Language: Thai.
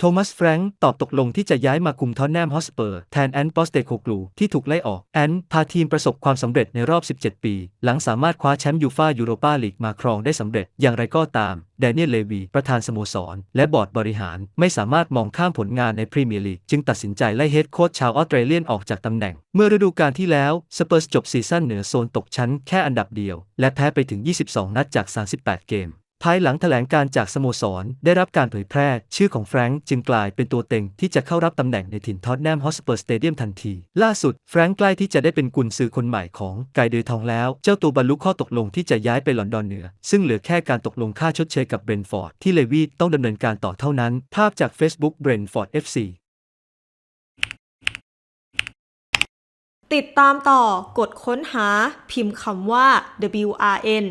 โทมัสแฟรงค์ตอบตกลงที่จะย้ายมาคุมทอนแนมฮอสเปอร์แทนแอนด์ปอสเตโคกลูที่ถูกไล่ออก แอนพาทีมประสบความสำเร็จในรอบ 17 ปี หลังสามารถคว้าแชมป์ยูฟ่ายูโรปาลีกมาครองได้สำเร็จ อย่างไรก็ตาม แดเนียลเลวี ประธานสโมสร และบอร์ดบริหารไม่สามารถมองข้ามผลงานในพรีเมียร์ลีก จึงตัดสินใจไล่เฮดโค้ชชาวออสเตรเลียนออกจากตำแหน่ง เมื่อฤดูกาลที่แล้วสเปอร์สจบซีซั่นเหนือโซนตกชั้นแค่อันดับเดียว และแพ้ไปถึง 22 นัดจาก 38 เกม ภายหลังแถลงการจากสโมสร ได้รับการเผยแพร่ ชื่อของแฟรงค์จึงกลายเป็นตัวเต็งที่จะเข้ารับตำแหน่งในถิ่นท็อตแนมฮอสเปอร์สเตเดียมทันที ล่าสุด แฟรงค์ใกล้ที่จะได้เป็นกุนซือคนใหม่ของไกเดอทองแล้ว เจ้าตัวบรรลุข้อตกลงที่จะย้ายไปลอนดอนเหนือ ซึ่งเหลือแค่การตกลงค่าชดเชยกับเบรนฟอร์ดที่เลวีต้องดำเนินการต่อเท่านั้น ภาพจาก Facebook เบรนฟอร์ด FC ติดตามต่อกดค้นหาพิมพ์คำว่า WRN